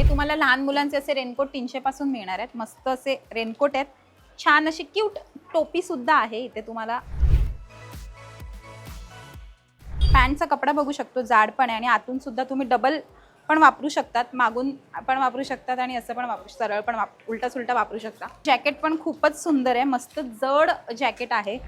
हे तुम्हाला लहान मुलांचे असे रेनकोट तीनशे पासून मिळणार आहेत. मस्त असे रेनकोट आहेत. छान अशी क्यूट टोपी सुद्धा आहे इथे तुम्हाला. पॅन्टचा कपडा बघू शकतो जाड पण आहे आणि आतून सुद्धा तुम्ही डबल पण वापरू शकतात. मागून पण वापरू शकतात आणि असं पण वापरू सरळ पण वाप उलटा सुलटा वापरू शकता. जॅकेट पण खूपच सुंदर आहे. मस्त जड जॅकेट आहे.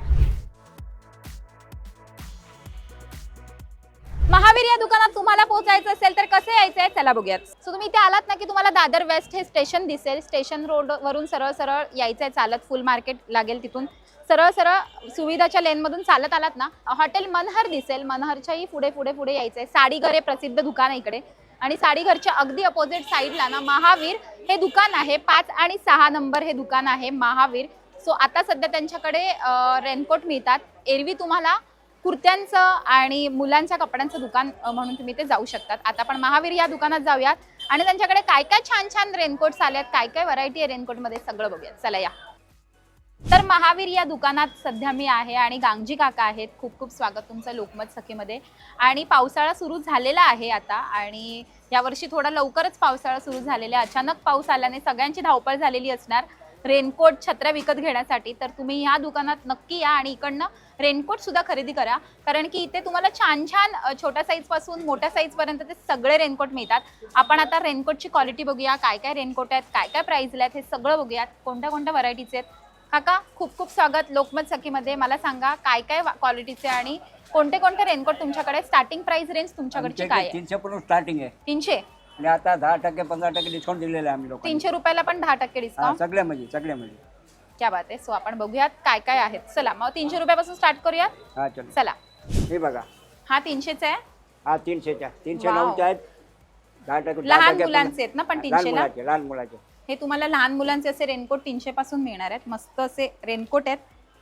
महावीर या दुकानात तुम्हाला पोहोचायचं असेल तर कसं यायचं आहे चला बघूयात. सो तुम्ही इथे आलात ना की तुम्हाला दादर वेस्ट हे स्टेशन दिसेल. स्टेशन रोड वरून सरळ सरळ यायचं आहे चालत. फुल मार्केट लागेल तिथून. सरळ सरळ सुविधाच्या लेनमधून चालत आलात ना हॉटेल मनहर दिसेल. मनहरच्याही पुढे पुढे पुढे यायचं आहे साडीघर हे प्रसिद्ध दुकान आहे इकडे. आणि साडीघरच्या अगदी अपोजिट साईडला ना महावीर हे दुकान आहे. पाच आणि सहा नंबर हे दुकान आहे महावीर. सो आता सध्या त्यांच्याकडे रेनकोट मिळतात. एरवी तुम्हाला कुर्त्यांचं आणि मुलांच्या कपड्यांचं दुकान म्हणून तुम्ही ते जाऊ शकतात. आता आपण महावीर या दुकानात जाऊयात आणि त्यांच्याकडे काय काय छान छान रेनकोट्स आल्यात काय काय व्हरायटी आहे रेनकोटमध्ये सगळं बघूयात. चला या. तर महावीर या दुकानात सध्या मी आहे आणि गांगजी काका आहेत. खूप खूप स्वागत तुमचं लोकमत सखीमध्ये. आणि पावसाळा सुरू झालेला आहे आता आणि यावर्षी थोडा लवकरच पावसाळा सुरू झालेला आहे. अचानक पाऊस आल्याने सगळ्यांची धावपळ झालेली असणार. रेनकोट छत्र्या विकत घेण्यासाठी तर तुम्ही ह्या दुकानात नक्की या आणि इकडनं रेनकोट सुद्धा खरेदी करा. कारण की इथे तुम्हाला छान छान छोट्या साईजपासून मोठ्या साईज पर्यंत ते सगळे रेनकोट मिळतात. आपण आता रेनकोटची क्वालिटी बघूया. काय काय रेनकोट आहेत काय काय प्राइसला आहेत हे सगळं बघूयात. कोणत्या कोणत्या व्हरायटीचे आहेत? काका खूप खूप स्वागत लोकमत सखीमध्ये. मला सांगा काय काय क्वालिटीचे आणि कोणते कोणते रेनकोट तुमच्याकडे? स्टार्टिंग प्राइस रेंज तुमच्याकडची काय तीनशे स्टार्टिंग आहे. तीनशे? आणि आता दहा टक्के पंधरा टक्के डिस्काउंट दिलेलं आहे आम्ही तीनशे रुपयाला पण दहा टक्के डिस्काउंट सगळ्यामध्ये सगळ्यामध्ये क्या बात आहे. सो आपण बघूयात काय काय आहेत. चला मग तीनशे रुपयापासून स्टार्ट करूयात? हा चल. चला. हे बघा. हा तीनशेचा आहे? हा तीनशेच्या. तीनशे वाव. नऊच्या आहेत. दहा टक्के दहा लहान टक्के मुलांचे आहेत ना पण मुलाचे लहान मुलाचे. हे तुम्हाला लहान मुलांचे असे रेनकोट तीनशे पासून मिळणार आहेत. मस्त असे रेनकोट आहेत.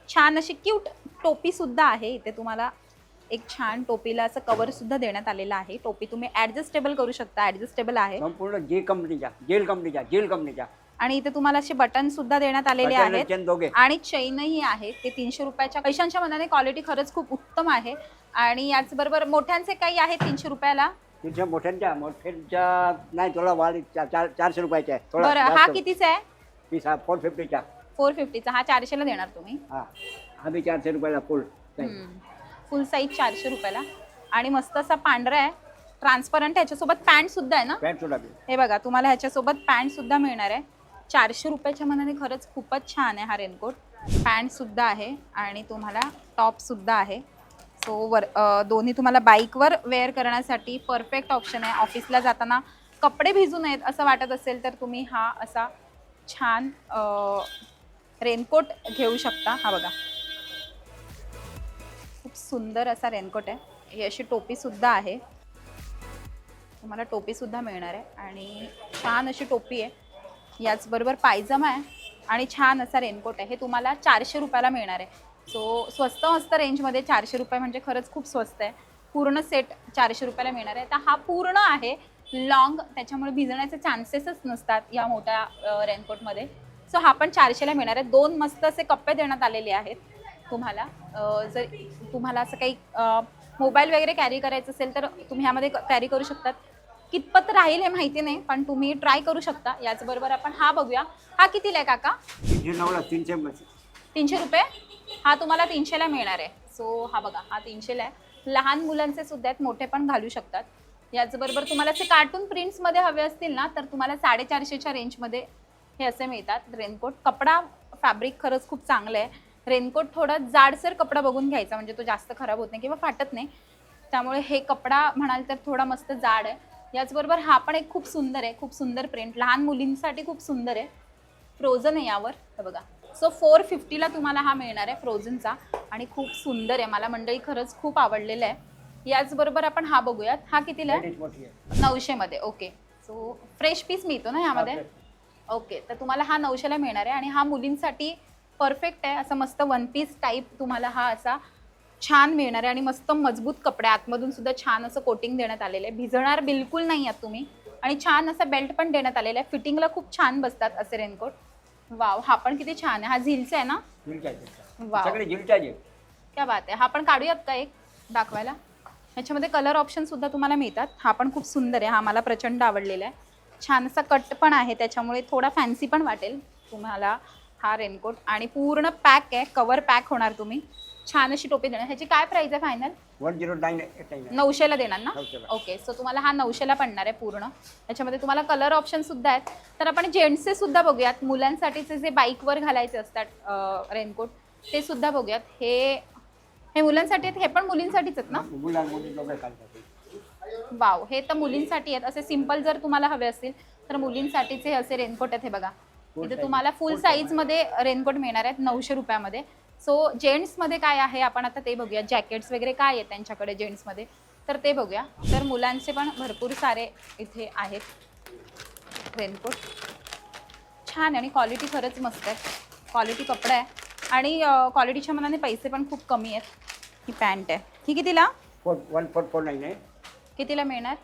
छान अशी क्यूट टोपी सुद्धा आहे. इथे तुम्हाला एक छान टोपीला असं कवर सुद्धा देण्यात आलेलं आहे. टोपी तुम्ही ऍडजस्टेबल करू शकता ऍडजस्टेबल आहे. संपूर्ण जे कंपनीच्या जेल कंपनीच्या जेल कंपनीच्या आणि इथे तुम्हाला असे बटन सुद्धा देण्यात आलेले बटन आहेत. दोघे. आणि चैनही आहे. ते तीनशे रुपयाच्या पैशांच्या मनाने क्वालिटी खरंच खूप उत्तम आहे. आणि याचबरोबर मोठ्यांचे काही आहेत तीनशे रुपयाला? तीनशे मोठ्यांच्या मोठ्यांच्या नाही थोडा वाढ चार चार- चारशे रुपयाच्या आहे. थोडा बरं हा जास्त. कितीचा आहे? फोर फिफ्टीच्या फोर फिफ्टीचा हा चारशेला देणार तुम्ही. हा हा बी चारशे रुपयाला फुल फुल साईज चारशे रुपयाला. आणि मस्त असा पांढरा आहे. ट्रान्सपरंट ह्याच्यासोबत पॅन्ट सुद्धा आहे ना? पॅन्ट सुद्धा हे बघा तुम्हाला ह्याच्यासोबत पॅन्ट सुद्धा मिळणार आहे. चारशे रुपयाच्या मनाने खरंच खूपच छान आहे हा रेनकोट. पॅन्ट सुद्धा आहे आणि तुम्हाला टॉप सुद्धा आहे. सो वर अं, दोन्ही तुम्हाला बाईकवर वेअर करण्यासाठी परफेक्ट ऑप्शन आहे. ऑफिसला जाताना कपडे भिजू नयेत असं वाटत असेल तर तुम्ही हा असा छान रेनकोट घेऊ शकता. हा बघा. सुंदर असा रेनकोट आहे. ही अशी टोपी सुद्धा आहे. तुम्हाला टोपी सुद्धा मिळणार आहे आणि छान अशी टोपी आहे. याचबरोबर पायजमा आहे आणि छान असा रेनकोट आहे. हे तुम्हाला चारशे रुपयाला मिळणार आहे. सो स्वस्त मस्त रेंजमध्ये चारशे रुपये म्हणजे खरंच खूप स्वस्त आहे. पूर्ण सेट चारशे रुपयाला मिळणार आहे. तर हा पूर्ण आहे. लॉंग त्याच्यामुळे भिजण्याचे चान्सेसच नसतात या मोठ्या रेनकोटमध्ये. सो हा पण चारशेला मिळणार आहे. दोन मस्त असे कप्पे देण्यात आलेले आहेत. तुम्हाला जर तुम्हाला असं काही मोबाईल वगैरे कॅरी करायचं असेल तर तुम्ही ह्यामध्ये कॅरी करू शकतात. कितपत राहील हे माहिती नाही पण तुम्ही ट्राय करू शकता. याचबरोबर आपण हा बघूया. हा कितीला आहे काका? तीनशे तीनशे रुपये? हा तुम्हाला तीनशेला मिळणार आहे. सो हा बघा हा तीनशेला आहे. लहान मुलांचे सुद्धा आहेत मोठे पण घालू शकतात. याचबरोबर तुम्हाला असे कार्टून प्रिंट्समध्ये हवे असतील ना तर तुम्हाला साडेचारशेच्या रेंजमध्ये हे असे मिळतात. रेनकोट कपडा फॅब्रिक खरंच खूप चांगलं आहे. रेनकोट थोडा जाडसर कपडा बघून घ्यायचा म्हणजे तो जास्त खराब होत नाही किंवा फाटत नाही. त्यामुळे हे कपडा म्हणाल तर थोडा मस्त जाड आहे. याचबरोबर हा पण एक खूप सुंदर आहे खूप सुंदर प्रिंट लहान मुलींसाठी खूप सुंदर आहे. फ्रोझन आहे यावर हे बघा. सो फोर फिफ्टीला तुम्हाला हा मिळणार आहे फ्रोझनचा आणि खूप सुंदर आहे. मला मंडळी खरंच खूप आवडलेलं आहे. याचबरोबर आपण हा बघूयात. हा कितीला आहे? नऊशेमध्ये ओके सो फ्रेश पीस मिळतो ना यामध्ये? ओके तर तुम्हाला हा नऊशेला मिळणार आहे आणि हा मुलींसाठी परफेक्ट आहे. असं मस्त वन पीस टाईप तुम्हाला हा असा छान मिळणार आहे आणि मस्त मजबूत कपडे आतमधून सुद्धा छान असं कोटिंग देण्यात आलेलं आहे. भिजणार बिलकुल नाही आहात तुम्ही. आणि छान असा बेल्ट पण देण्यात आलेला आहे. फिटिंगला खूप छान बसतात असे रेनकोट वाव हा पण किती छान आहे. हा झिलचा आहे ना. वाव. क्या बात आहे. हा पण काढूयात का एक? दाखवायला. ह्याच्यामध्ये कलर ऑप्शन सुद्धा तुम्हाला मिळतात. हा पण खूप सुंदर आहे. हा मला प्रचंड आवडलेला आहे. छान असा कट पण आहे. त्याच्यामुळे थोडा फॅन्सी पण वाटेल तुम्हाला. हा रेनकोट आणि पूर्ण पॅक आहे कवर पॅक होणार तुम्ही. छान अशी टोपी देणार. ह्याची काय प्राइस आहे final one zero nine eight nine नऊशेला देणार ना. ओके सो तुम्हाला हा नऊशेला पडणार आहे पूर्ण. त्याच्यामध्ये तुम्हाला कलर ऑप्शन सुद्धा आहेत. तर आपण जेंट्सचे सुद्धा बघूयात. मुलांसाठीचे जे बाईकवर घालायचे असतात रेनकोट ते सुद्धा बघूयात. हे हे मुलांसाठी आहेत हे पण मुलींसाठीच आहेत ना? वाव हे तर मुलींसाठी आहेत. असे सिंपल जर तुम्हाला हवे असतील तर मुलींसाठीचे असे रेनकोट आहेत हे बघा. इथे. तुम्हाला फुल Full साईजमध्ये रेनकोट मिळणार आहेत नऊशे रुपयामध्ये. सो जेंट्समध्ये काय आहे? आपण आता ते बघूया. जॅकेट्स वगैरे काय आहेत त्यांच्याकडे जेंट्समध्ये तर ते बघूया. तर मुलांचे पण भरपूर सारे इथे आहेत रेनकोट छान आहे आणि क्वालिटी खरंच मस्त आहे. क्वालिटी कपडा आहे. आणि क्वालिटीच्या मनाने पैसे पण खूप कमी आहेत. ही पॅन्ट आहे. ही कितीला? वन फोर फोर नाईन आहे. कितीला मिळणार?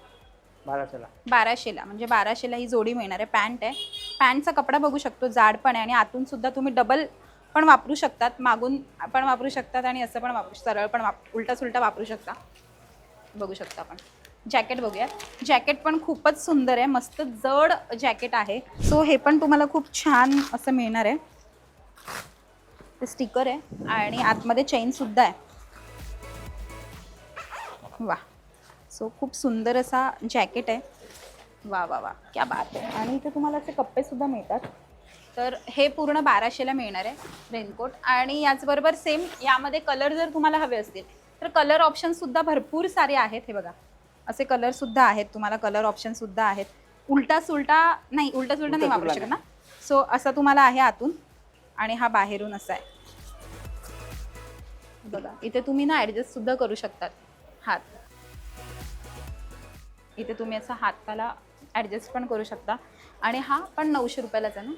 बाराशेला. बाराशेला. म्हणजे बाराशेला ही जोडी मिळणार आहे. पॅन्ट आहे. पॅन्टचा कपडा बघू शकतो जाड पण आहे आणि आतून सुद्धा तुम्ही डबल पण वापरू शकतात. मागून पण वापरू शकतात आणि असं पण वापरू सरळ पण वाप उलटा सुलटा वापरू शकता. बघू शकता आपण. जॅकेट बघूया जॅकेट पण खूपच सुंदर आहे. मस्त जड जॅकेट आहे. सो हे पण तुम्हाला खूप छान असं मिळणार आहे. ते स्टिकर आहे आणि आतमध्ये चेनसुद्धा आहे. वा सो खूप सुंदर असा जॅकेट आहे. वा वा वा. क्या बात आहे आणि इथे तुम्हाला असे कप्पे सुद्धा मिळतात. तर हे पूर्ण बाराशेला मिळणार आहे रेनकोट. आणि याचबरोबर सेम यामध्ये कलर जर तुम्हाला हवे असतील तर कलर ऑप्शन सुद्धा भरपूर सारे आहेत हे बघा. असे कलर सुद्धा आहेत तुम्हाला कलर ऑप्शन सुद्धा आहेत. उलटा सुलटा नाही उलटा सुलटा नाही वापरू शकत ना? सो असा तुम्हाला आहे आतून. आणि हा बाहेरून असा आहे. बघा इथे तुम्ही ना ॲडजस्ट सुद्धा करू शकतात. हात. इथे तुम्ही असा हाताला ॲडजस्ट पण करू शकता. आणि हा पण नऊशे रुपयालाच आहे ना?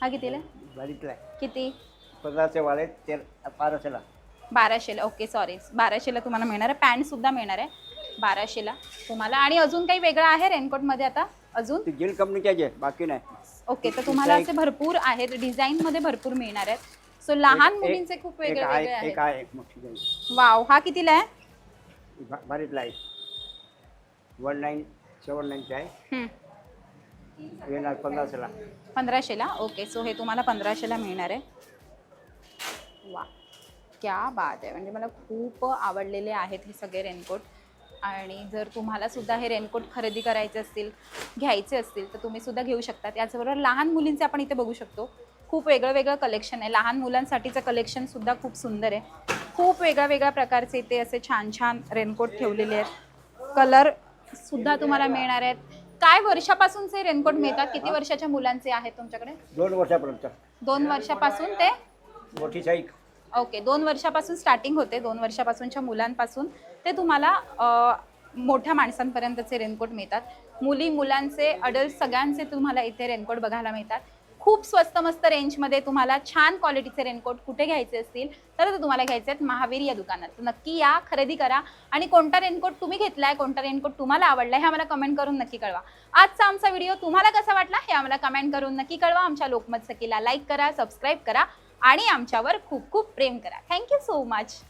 हा कितीला? आहे? बारीकला आहे. किती? पंधराशे वाले ते बाराशेला. बाराशेला ओके सॉरी बाराशेला तुम्हाला मिळणार आहे. पॅन्ट सुद्धा मिळणार आहे. बाराशेला तुम्हाला. आणि अजून काही वेगळं आहे रेनकोटमध्ये आता? अजून? ते जेल कंपनीचे जे बाकी नाही. ओके तर तुम्हाला असे भरपूर आहेत. डिझाईनमध्ये भरपूर मिळणार आहेत. सो लहान एक- मुलींचे खूप वेगळे एक वेगळे आहे एक आहेत. आहे एक मोठी जाईल वाव हा कितीला आहे? आहे. वन नाईन आहे. हम्म. येणार पंधराशेला. पंधराशेला? ओके सो हे तुम्हाला पंधराशेला मिळणार आहे. वा क्या बात आहे. म्हणजे मला खूप आवडलेले आहेत हे सगळे रेनकोट. आणि जर तुम्हाला सुद्धा हे रेनकोट खरेदी करायचे असतील घ्यायचे असतील तर तुम्ही सुद्धा घेऊ शकता त्याचबरोबर लहान मुलींचे आपण इथे बघू शकतो. खूप वेगळं वेगळं कलेक्शन आहे. लहान मुलांसाठीचं कलेक्शन सुद्धा खूप सुंदर आहे. खूप वेगळ्या वेगळ्या प्रकारचे इथे असे छान छान रेनकोट ठेवलेले आहेत. कलर सुद्धा तुम्हाला मिळणार आहेत. काय वर्षापासूनचे रेनकोट मिळतात? किती वर्षाच्या मुलांचे आहेत तुमच्याकडे? दोन वर्षापर्यंत दोन वर्षापासून ते? मोठी साईक. ओके दोन वर्षापासून स्टार्टिंग होते दोन वर्षापासूनच्या मुलांपासून. ते तुम्हाला अ, मोठ्या माणसांपर्यंतचे रेनकोट मिळतात. मुली मुलांचे अडल्ट सगळ्यांचे तुम्हाला इथे रेनकोट बघायला मिळतात. खूप स्वस्त मस्त रेंजमध्ये तुम्हाला छान क्वालिटीचे रेनकोट कुठे घ्यायचे असतील तर ते तुम्हाला घ्यायचे आहेत महावीर या दुकानात. तर नक्की या खरेदी करा. आणि कोणता रेनकोट तुम्ही घेतलाय कोणता रेनकोट तुम्हाला आवडला हे आम्हाला कमेंट करून नक्की कळवा. आजचा आमचा व्हिडिओ तुम्हाला कसा वाटला हे आम्हाला कमेंट करून नक्की कळवा. आमच्या लोकमत सखीला लाईक करा सबस्क्राईब करा आणि आमच्यावर खूप खूप प्रेम करा. Thank you so much